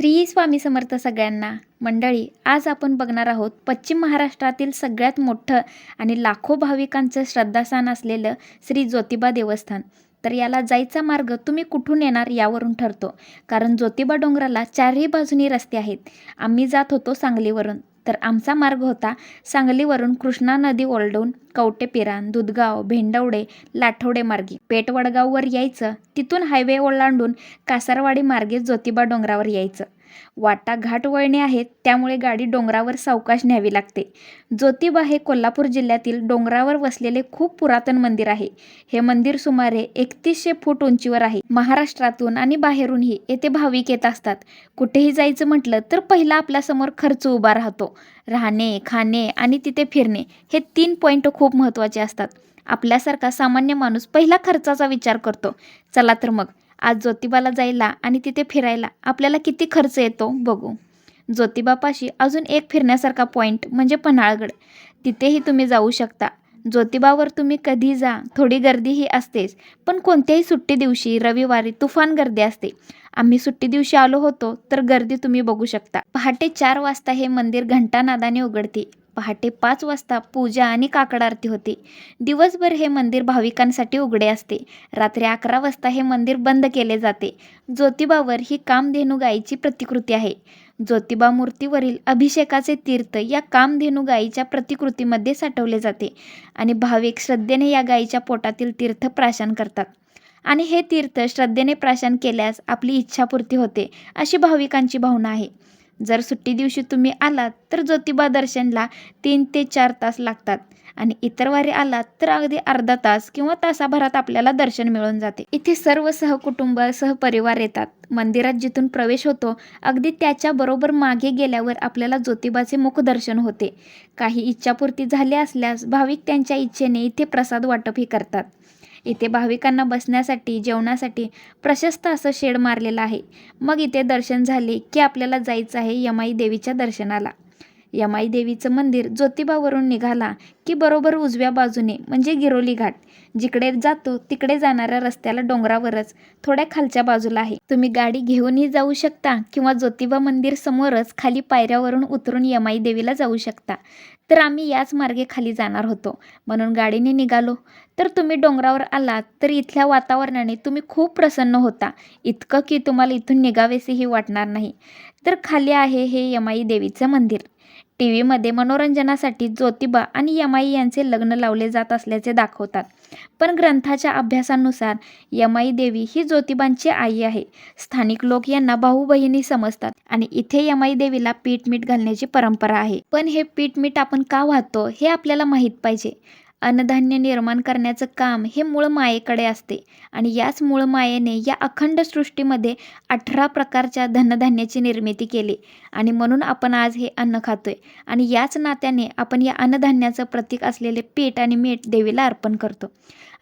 श्री स्वामी समर्थ सगळ्यांना. मंडळी आज आपण बघणार आहोत पश्चिम महाराष्ट्रातील सगळ्यात मोठं आणि लाखो भाविकांचं श्रद्धास्थान असलेलं श्री ज्योतिबा देवस्थान. तर याला जायचा मार्ग तुम्ही कुठून येणार यावरून ठरतो. कारण ज्योतिबा डोंगराला चारही बाजूनी रस्ते आहेत. आम्ही जात होतो सांगलीवरून. तर आमचा मार्ग होता सांगलीवरून कृष्णा नदी ओलडून कवटेपिरान दुधगाव भेंडवडे लाठवडे मार्गे. पेटवडगाववर यायचं तिथून हायवे ओलांडून कासारवाडी मार्गे ज्योतिबा डोंगरावर यायचं. वाटा घाट वळणे आहेत त्यामुळे गाडी डोंगरावर सावकाश न्यावी लागते. ज्योतिबा हे कोल्हापूर जिल्ह्यातील डोंगरावर वसलेले खूप पुरातन मंदिर आहे. हे मंदिर सुमारे एकतीसशे फूट उंचीवर आहे. महाराष्ट्रातून आणि बाहेरूनही येथे भाविक येत असतात. कुठेही जायचं म्हटलं तर पहिला आपल्यासमोर खर्च उभा राहतो. राहणे खाणे आणि तिथे फिरणे हे तीन पॉईंट खूप महत्त्वाचे असतात. आपल्यासारखा सामान्य माणूस पहिला खर्चाचा विचार करतो. चला तर मग आज ज्योतिबाला जायला आणि तिथे फिरायला आपल्याला किती खर्च येतो बघू. ज्योतिबापाशी अजून एक फिरण्यासारखा पॉईंट म्हणजे पन्हाळगड. तिथेही तुम्ही जाऊ शकता. ज्योतिबावर तुम्ही कधी जा थोडी गर्दीही असतेच पण कोणत्याही सुट्टी दिवशी रविवारी तुफान गर्दी असते. आम्ही सुट्टी दिवशी आलो होतो तर गर्दी तुम्ही बघू शकता. पहाटे चार वाजता हे मंदिर घंटानादाने उघडते. पहाटे पाच वाजता पूजा आणि काकड आरती होते. दिवसभर हे मंदिर भाविकांसाठी उघडे असते. रात्री अकरा वाजता हे मंदिर बंद केले जाते. ज्योतिबावर ही कामधेनू गायीची प्रतिकृती आहे. ज्योतिबा मूर्तीवरील अभिषेकाचे तीर्थ या कामधेनू गायीच्या प्रतिकृतीमध्ये साठवले जाते आणि भाविक श्रद्धेने या गायीच्या पोटातील तीर्थ प्राशन करतात. आणि हे तीर्थ श्रद्धेने प्राशन केल्यास आपली इच्छापूर्ती होते अशी भाविकांची भावना आहे. जर सुट्टी दिवशी तुम्ही आलात तर ज्योतिबा दर्शनला तीन ते चार तास लागतात. आणि इतर वारी आलात तर अगदी अर्धा तास किंवा तासाभरात आपल्याला दर्शन मिळून जाते. इथे सर्व सहकुटुंब सहपरिवार येतात. मंदिरात जिथून प्रवेश होतो अगदी त्याच्याबरोबर मागे गेल्यावर आपल्याला ज्योतिबाचे मुखदर्शन होते. काही इच्छापूर्ती झाली असल्यास भाविक त्यांच्या इच्छेने इथे प्रसाद वाटपही करतात. इथे भाविकांना बसण्यासाठी जेवणासाठी प्रशस्त असं शेड मारलेलं आहे. मग इथे दर्शन झाले की आपल्याला जायचं आहे यमाई देवीच्या दर्शनाला. यमाई देवीचं मंदिर ज्योतिबावरून निघाला की बरोबर उजव्या बाजूने म्हणजे गिरोली घाट. जिकडे जातो तिकडे जाणाऱ्या रस्त्याला डोंगरावरच थोड्या खालच्या बाजूला आहे. तुम्ही गाडी घेऊनही जाऊ शकता किंवा ज्योतिबा मंदिर समोरच खाली पायऱ्यावरून उतरून यमाई देवीला जाऊ शकता. तर आम्ही याच मार्गे खाली जाणार होतो. म्हणून गाडीने निघालो. तर तुम्ही डोंगरावर आलात तर इथल्या वातावरणाने तुम्ही खूप प्रसन्न होता. इतकं की तुम्हाला इथून निघावेसेही वाटणार नाही. तर खाली आहे हे यमाई देवीचं मंदिर. टी व्हीमध्ये मनोरंजनासाठी ज्योतिबा आणि यमाई यांचे लग्न लावले जात असल्याचे दाखवतात. पण ग्रंथाच्या अभ्यासानुसार यमाई देवी ही ज्योतिबांची आई आहे. स्थानिक लोक यांना भाऊ बहिणी समजतात आणि इथे यमाई देवीला पीठ मीठ घालण्याची परंपरा आहे. पण हे पीठ मीठ आपण का वाहतो हे आपल्याला माहीत पाहिजे. अन्नधान्य निर्माण करण्याचं काम हे मूळ मायेकडे असते. आणि याच मूळ मायेने या अखंड सृष्टीमध्ये अठरा प्रकारच्या धनधान्याची निर्मिती केली. आणि म्हणून आपण आज हे अन्न खातोय. आणि याच नात्याने आपण या अन्नधान्याचं प्रतीक असलेले पीठ आणि मीठ देवीला अर्पण करतो.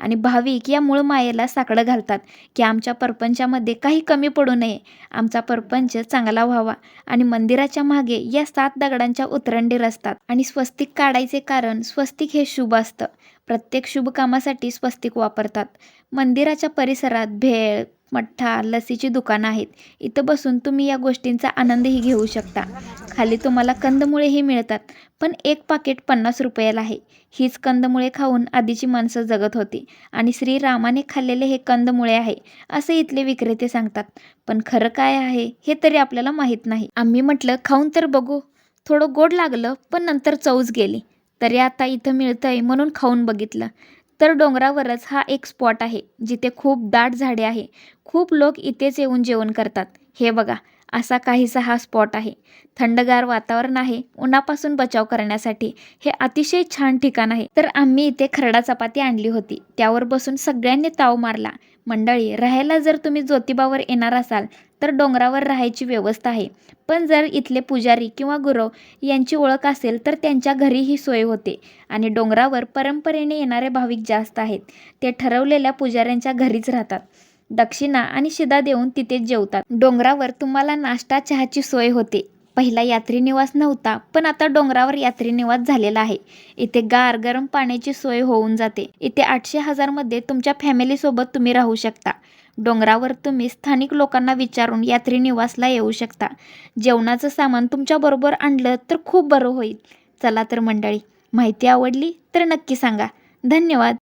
आणि भाविक या मूळ मायेला साकडं घालतात की आमच्या परपंचामध्ये काही कमी पडू नये. आमचा परपंच चांगला व्हावा आणि मंदिराच्या मागे या सात दगडांच्या उतरंडीर असतात. आणि स्वस्तिक काढायचे कारण स्वस्तिक हे शुभ असतं. प्रत्येक शुभ कामासाठी स्वस्तिक वापरतात. मंदिराच्या परिसरात भेळ मठ्ठा लसीची दुकानं आहेत. इथं बसून तुम्ही या गोष्टींचा आनंदही घेऊ शकता. खाली तुम्हाला कंदमुळेही मिळतात पण एक पाकिट पन्नास रुपयाला आहे. हीच कंदमुळे खाऊन आधीची माणसं जगत होती आणि श्रीरामाने खाल्लेले हे कंदमुळे आहे असे इथले विक्रेते सांगतात. पण खरं काय आहे हे तरी आपल्याला माहीत नाही. आम्ही म्हटलं खाऊन तर बघू. थोडं गोड लागलं पण नंतर चवच गेली. तरी आता इथं मिळतंय म्हणून खाऊन बघितलं. तर डोंगरावरच हा एक स्पॉट आहे जिथे खूप दाट झाडे आहे. खूप लोक इथेच येऊन जेवण करतात. हे बघा असा काहीसा हा स्पॉट आहे. थंडगार वातावरण आहे उन्हापासून बचाव करण्यासाठी. हे अतिशय छान ठिकाण आहे. तर आम्ही इथे खरडा चपाती आणली होती. त्यावर बसून सगळ्यांनी ताव मारला. मंडळी राहायला जर तुम्ही ज्योतिबावर येणार असाल तर डोंगरावर राहायची व्यवस्था आहे. पण जर इथले पुजारी किंवा गुरव यांची ओळख असेल तर त्यांच्या घरी ही सोय होते आणि डोंगरावर परंपरेने येणारे भाविक जास्त आहेत. ते ठरवलेल्या पुजाऱ्यांच्या घरीच राहतात. दक्षिणा आणि शिदा देऊन तिथेच जेवतात. डोंगरावर तुम्हाला नाश्ता चहाची सोय होते. पहिला यात्री निवास नव्हता पण आता डोंगरावर यात्री निवास झालेला आहे. इथे गार गरम पाण्याची सोय होऊन जाते. इथे आठशे हजारमध्ये तुमच्या फॅमिलीसोबत तुम्ही राहू शकता. डोंगरावर तुम्ही स्थानिक लोकांना विचारून यात्री निवासला येऊ शकता. जेवणाचं सामान तुमच्याबरोबर आणलं तर खूप बरं होईल. चला तर मंडळी माहिती आवडली तर नक्की सांगा. धन्यवाद.